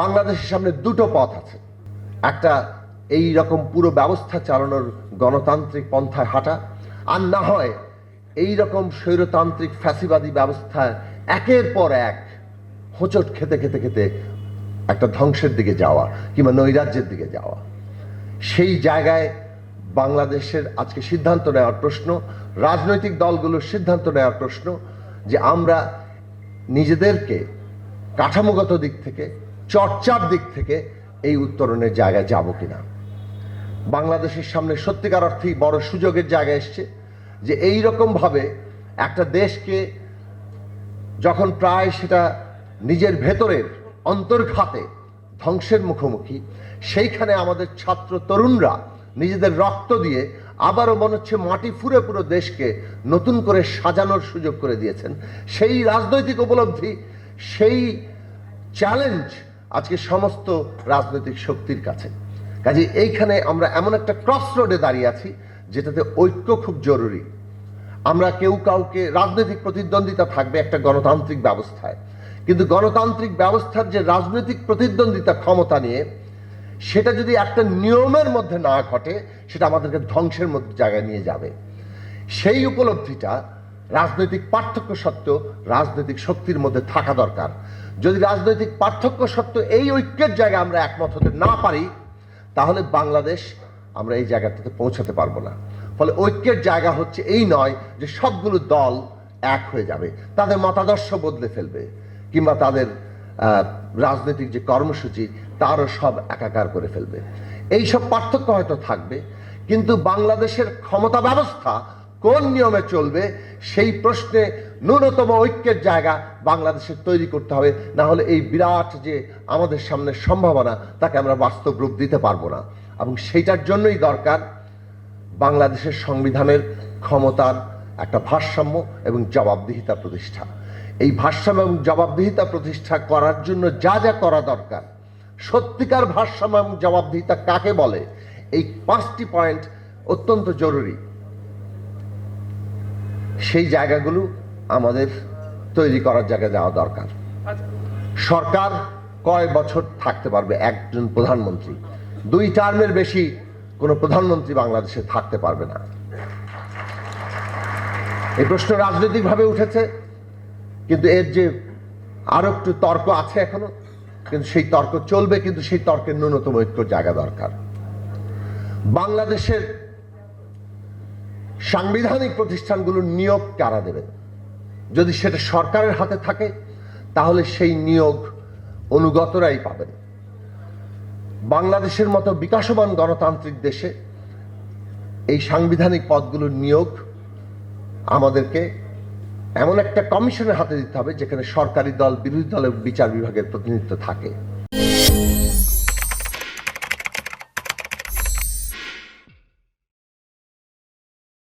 বাংলাদেশের সামনে দুটো পথ আছে। একটা এই রকম পুরো ব্যবস্থা চালানোর গণতান্ত্রিক পন্থায় হাঁটা, আর না হয় এই রকম স্বৈরতান্ত্রিক ফ্যাসিবাদী ব্যবস্থায় একের পর এক হোঁচট খেতে খেতে খেতে একটা ধ্বংসের দিকে যাওয়া কিংবা নৈরাজ্যের দিকে যাওয়া। সেই জায়গায় বাংলাদেশের আজকে সিদ্ধান্ত নেওয়ার প্রশ্ন, রাজনৈতিক দলগুলোর সিদ্ধান্ত নেওয়ার প্রশ্ন যে আমরা নিজেদেরকে কাঠামোগত দিক থেকে চর্চার দিক থেকে এই উত্তরণের জায়গায় যাব কিনা? বাংলাদেশের সামনে সত্যিকার অর্থেই বড় সুযোগের জায়গা এসছে যে এই রকমভাবে একটা দেশকে যখন প্রায় সেটা নিজের ভেতরের অন্তর্ঘাতে ধ্বংসের মুখোমুখি, সেইখানে আমাদের ছাত্র তরুণরা নিজেদের রক্ত দিয়ে আবারও মনে হচ্ছে মাটি ফুরে পুরো দেশকে নতুন করে সাজানোর সুযোগ করে দিয়েছেন। সেই রাজনৈতিক উপলব্ধি, সেই চ্যালেঞ্জ আজকে সমস্ত রাজনৈতিক শক্তির কাছে। কাজে এইখানে আমরা এমন একটা ক্রস রোডে দাঁড়িয়ে আছি, যেটাতে ঐক্য খুব জরুরি। আমরা কেউ কাউকে রাজনৈতিক প্রতিদ্বন্দ্বিতা থাকবে একটা গণতান্ত্রিক ব্যবস্থায়। কিন্তু গণতান্ত্রিক ব্যবস্থার যে রাজনৈতিক প্রতিদ্বন্দ্বিতা ক্ষমতা নিয়ে, সেটা যদি একটা নিয়মের মধ্যে না ঘটে, সেটা আমাদেরকে ধ্বংসের মধ্যে জায়গায় নিয়ে যাবে। সেই উপলব্ধিটা রাজনৈতিক পার্থক্য সত্ত্বেও রাজনৈতিক শক্তির মধ্যে থাকা দরকার। যদি রাজনৈতিক পার্থক্য সত্ত্বেও এই ঐক্যের জায়গায় আমরা একমত হতে না পারি, তাহলে বাংলাদেশ আমরা এই জায়গাটাতে পৌঁছাতে পারব না। ফলে ঐক্যের জায়গা হচ্ছে এই নয় যে সবগুলো দল এক হয়ে যাবে। তাদের মতাদর্শ বদলে ফেলবে, কিংবা তাদের রাজনৈতিক যে কর্মসূচি, তারও সব একাকার করে ফেলবে। এই সব পার্থক্য হয়তো থাকবে, কিন্তু বাংলাদেশের ক্ষমতা ব্যবস্থা কোন নিয়মে চলবে, সেই প্রশ্নে ন্যূনতম ঐক্যের জায়গা বাংলাদেশের তৈরি করতে হবে, না হলে এই বিরাট যে আমাদের সামনে সম্ভাবনা, তাকে আমরা বাস্তব রূপ দিতে পারব না। এবং সেইটার জন্যই দরকার বাংলাদেশের সংবিধানের ক্ষমতার একটা ভারসাম্য এবং জবাবদিহিতা প্রতিষ্ঠা। এই ভারসাম্য এবং জবাবদিহিতা প্রতিষ্ঠা করার জন্য যা যা করা দরকার, সত্যিকার ভারসাম্য এবং জবাবদিহিতা কাকে বলে, এই পাঁচটি পয়েন্ট অত্যন্ত জরুরি। সেই জায়গাগুলো আমাদের তৈরি করার জায়গায় যাওয়া দরকার। সরকার কয় বছর থাকতে পারবে একজন প্রধানমন্ত্রী? দুই টার্মের বেশি কোনো প্রধানমন্ত্রী বাংলাদেশে থাকতে পারবে না। এই প্রশ্ন রাজনৈতিকভাবে উঠেছে, কিন্তু এর যে আরও একটু তর্ক আছে এখনও, কিন্তু সেই তর্ক চলবে, কিন্তু সেই তর্কের ন্যূনতম ঐক্য জায়গা দরকার। বাংলাদেশের সাংবিধানিক প্রতিষ্ঠানগুলোর নিয়োগ কারা দেবে? যদি সেটা সরকারের হাতে থাকে, তাহলে সেই নিয়োগ অনুগতরাই পাবেন। বাংলাদেশের মতো বিকাশমান গণতান্ত্রিক দেশে এই সাংবিধানিক পদগুলোর নিয়োগ আমাদেরকে এমন একটা কমিশনের হাতে দিতে হবে, যেখানে সরকারি দল, বিরোধী দলের বিচার বিভাগের প্রতিনিধিত্ব থাকে।